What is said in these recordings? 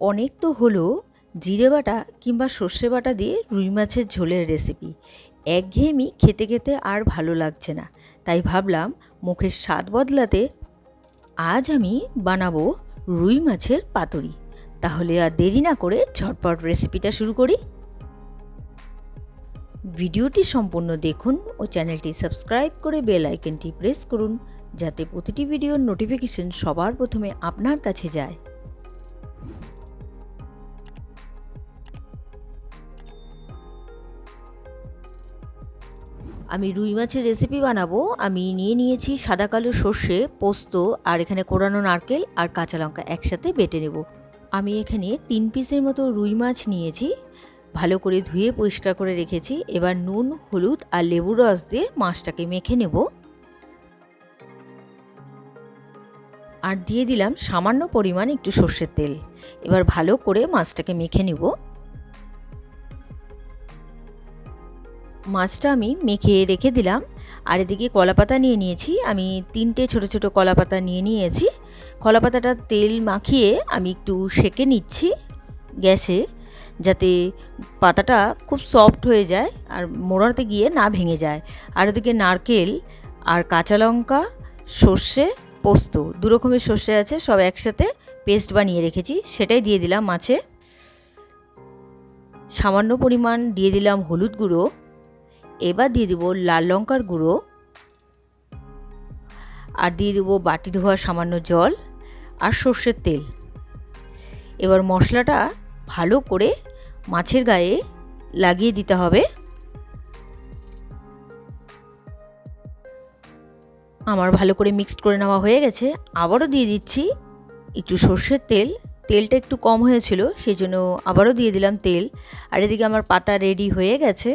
অনেক তো হলো জিরে বাটা কিংবা সর্ষে বাটা দিয়ে রুই মাছের ঝোলের রেসিপি একঘেয়েমি খেতে খেতে আর ভালো লাগছে না। তাই ভাবলাম মুখের স্বাদ বদলাতে আজ আমি বানাবো রুই মাছের পাতুরি। তাহলে আর দেরি না করে ঝটপট রেসিপিটা শুরু করি। ভিডিওটি সম্পূর্ণ দেখুন ও চ্যানেলটি সাবস্ক্রাইব করে বেল আইকনটি প্রেস করুন, যাতে প্রতিটি ভিডিওর নোটিফিকেশন সবার প্রথমে আপনার কাছে যায়। আমি রুই মাছের রেসিপি বানাবো। আমি নিয়ে নিয়েছি সাদা কালো সর্ষে, পোস্ত আর এখানে কোরানো নারকেল আর কাঁচা লঙ্কা একসাথে বেটে নেব। আমি এখানে তিন পিসের মতো রুই মাছ নিয়েছি। ভালো করে ধুয়ে পরিষ্কার করে রেখেছি। এবার নুন, হলুদ আর লেবুর রস দিয়ে মাছটাকে মেখে নেব। আর দিয়ে দিলাম সামান্য পরিমাণ একটু সর্ষের তেল। এবার ভালো করে মাছটাকে মেখে নেব। মাছটা আমি মেখে রেখে দিলাম। আর এদিকে কলাপাতা নিয়ে নিয়েছি। আমি তিনটে ছোট ছোট কলাপাতা নিয়ে নিয়েছি। কলাপাতাটা তেল মাখিয়ে আমি একটু সেকে নিচ্ছি গ্যাসে, যাতে পাতাটা খুব সফট হয়ে যায় আর মোড়াতে গিয়ে না ভেঙে যায়। আর ওদিকে নারকেল আর কাঁচা লঙ্কা, সর্ষে, পোস্ত, দু রকমের সর্ষে আছে, সব একসাথে পেস্ট বানিয়ে রেখেছি। সেটাই দিয়ে দিলাম মাছে। সামান্য পরিমাণ দিয়ে দিলাম হলুদ গুঁড়ো। এবার দিয়ে দেবো লাল লঙ্কার গুঁড়ো। আর দিয়ে দেবো বাটি ধোয়া সামান্য জল আর সর্ষের তেল। এবার মশলাটা ভালো করে মাছের গায়ে লাগিয়ে দিতে হবে। আমার ভালো করে মিক্সড করে নেওয়া হয়ে গেছে। আবারও দিয়ে দিচ্ছি একটু সর্ষের তেল। তেলটা একটু কম হয়েছিল সেই জন্য আবারও দিয়ে দিলাম তেল। আর এদিকে আমার পাতা রেডি হয়ে গেছে।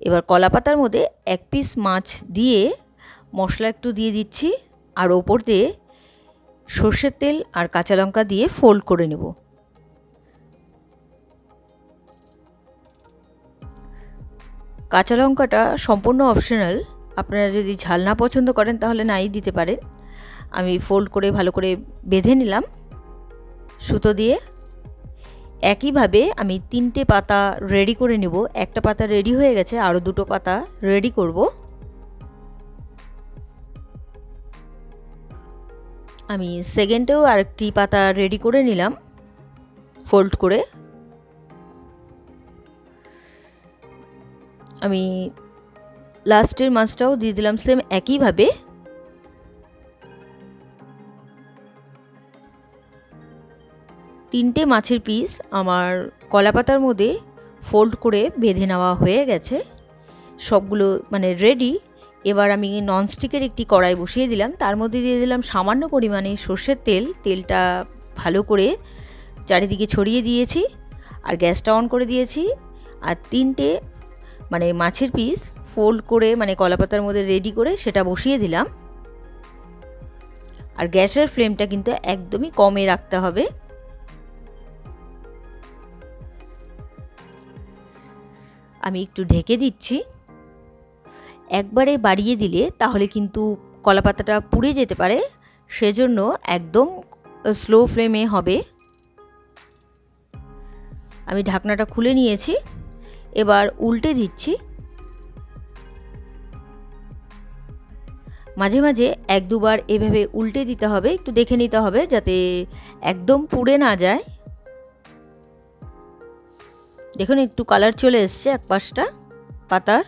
এবার কলা পাতার মধ্যে এক পিস মাছ দিয়ে মশলা একটু দিয়ে দিচ্ছি আর ওপর দিয়ে সর্ষের তেল আর কাঁচা লঙ্কা দিয়ে ফোল্ড করে নেব। কাঁচা লঙ্কাটা সম্পূর্ণ অপশনাল আপনারা যদি ঝাল না পছন্দ করেন তাহলে নাই দিতে পারেন। আমি ফোল্ড করে ভালো করে বেঁধে নিলাম। সুতো দিয়ে একইভাবে আমি তিনটে পাতা রেডি করে নেব। একটা পাতা রেডি হয়ে গেছে আরও দুটো পাতা রেডি করব। আমি সেকেন্ডেও আরেকটি পাতা রেডি করে নিলাম ফোল্ড করে। আমি লাস্টের মাছটাও দিয়ে দিলাম সেম একইভাবে। তিনটে মাছের পিস আমার কলাপাতার মধ্যে ফোল্ড করে বেঁধে নেওয়া হয়ে গেছে। সবগুলো মানে রেডি এবার আমি ননস্টিকের একটি কড়াই বসিয়ে দিলাম। তার মধ্যে দিয়ে দিলাম সামান্য পরিমাণে সর্ষের তেল। তেলটা ভালো করে চারিদিকে ছড়িয়ে দিয়েছি আর গ্যাসটা অন করে দিয়েছি। আর তিনটে মানে মাছের পিস ফোল্ড করে মানে কলাপাতার মধ্যে রেডি করে সেটা বসিয়ে দিলাম। আর গ্যাসের ফ্লেমটা কিন্তু একদমই কমে রাখতে হবে। আমি একটু ঢেকে দিচ্ছি। একবারে বাড়িয়ে দিলে তাহলে কিন্তু কলাপাতাটা পুড়ে যেতে পারে। সেজন্য একদম স্লো ফ্লেমে হবে। আমি ঢাকনাটা খুলে নিয়েছি। এবার উল্টে দিচ্ছি। মাঝে মাঝে এক দুবার এভাবে উল্টে দিতে হবে, একটু দেখে নিতে হবে যাতে একদম পুড়ে না যায়। দেখুন, একটু কালার চলে এসছে, এক পাশটা পাতার।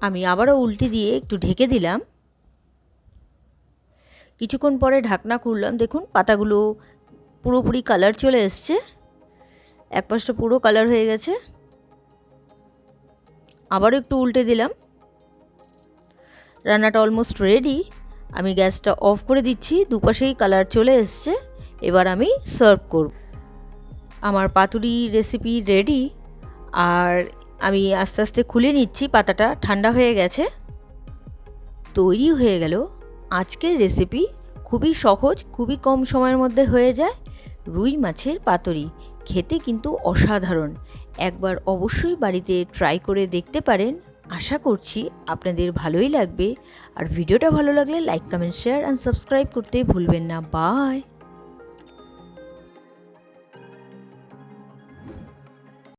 আমি আবারও উল্টে দিয়ে একটু ঢেকে দিলাম। কিছুক্ষণ পরে ঢাকনা খুললাম। দেখুন, পাতাগুলো পুরোপুরি কালার চলে এসছে। এক পাশটা পুরো কালার হয়ে গেছে। আবারও একটু উল্টে দিলাম। রান্নাটা অলমোস্ট রেডি আমি গ্যাসটা অফ করে দিচ্ছি। দুপাশেই কালার চলে এসছে। এবার আমি সার্ভ করব। আমার পাতুরি রেসিপি রেডি আর আমি আস্তে আস্তে খুলে নিচ্ছি, পাতাটা ঠান্ডা হয়ে গেছে। তৈরি হয়ে গেল। আজকের রেসিপি খুবই সহজ, খুবই কম সময়ের মধ্যে হয়ে যায়। রুই মাছের পাতুরি খেতে কিন্তু অসাধারণ। একবার অবশ্যই বাড়িতে ট্রাই করে দেখতে পারেন। আশা করছি আপনাদের ভালোই লাগবে। আর ভিডিওটা ভালো লাগলে like comment share and subscribe করতে ভুলবেন না। বাই